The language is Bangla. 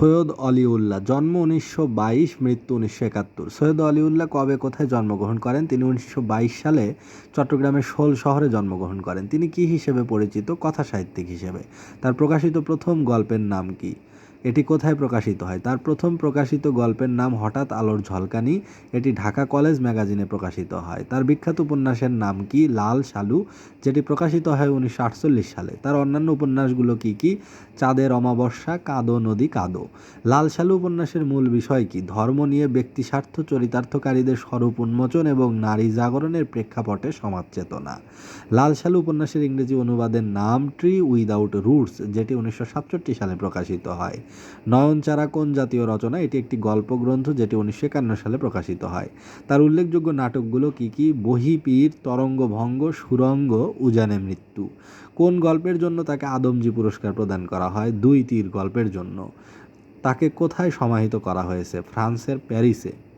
সৈয়দ অলিউল্লাহ, জন্ম উনিশশো বাইশ, মৃত্যু উনিশশো একাত্তর। সৈয়দ অলিউল্লাহ কবে কোথায় জন্মগ্রহণ করেন? তিনি উনিশশো বাইশ সালে চট্টগ্রামের শোল শহরে জন্মগ্রহণ করেন। তিনি কি হিসেবে পরিচিত? কথা সাহিত্যিক হিসেবে। তার প্রকাশিত প্রথম গল্পের নাম কি? এটি কোথায় প্রকাশিত হয়? তার প্রথম প্রকাশিত গল্পের নাম হঠাৎ আলোর ঝলকানি। এটি ঢাকা কলেজ ম্যাগাজিনে প্রকাশিত হয়। তার বিখ্যাত উপন্যাসের নাম কি? লাল সালু যেটি প্রকাশিত হয় উনিশশো আটচল্লিশ সালে। তার অন্যান্য উপন্যাসগুলো কি কি? চাঁদের অমাবস্যা, কাদো নদী, কাদো। লাল সালু উপন্যাসের মূল বিষয় কি? ধর্ম নিয়ে ব্যক্তি স্বার্থ চরিতার্থকারীদের স্বরূপ উন্মোচন এবং নারী জাগরণের প্রেক্ষাপটে সমাজ চেতনা। লাল সালু উপন্যাসের ইংরেজি অনুবাদের নাম ট্রি উইদাউট রুটস যেটি উনিশশো সাতষট্টি সালে প্রকাশিত হয়। নয়নচারা কোন জাতীয় রচনা? এটি একটি গল্প গ্রন্থ যেটি উনিশশো একান্ন সালে প্রকাশিত হয়। তার উল্লেখযোগ্য নাটকগুলো কি কি? বহিপীর তরঙ্গভঙ্গ, সুরঙ্গ, উজানে মৃত্যু। কোন গল্পের জন্য তাকে আদমজি পুরস্কার প্রদান করা হয়? দুই তীর গল্পের জন্য। তাকে কোথায় সমাহিত করা হয়েছে? ফ্রান্সের প্যারিসে।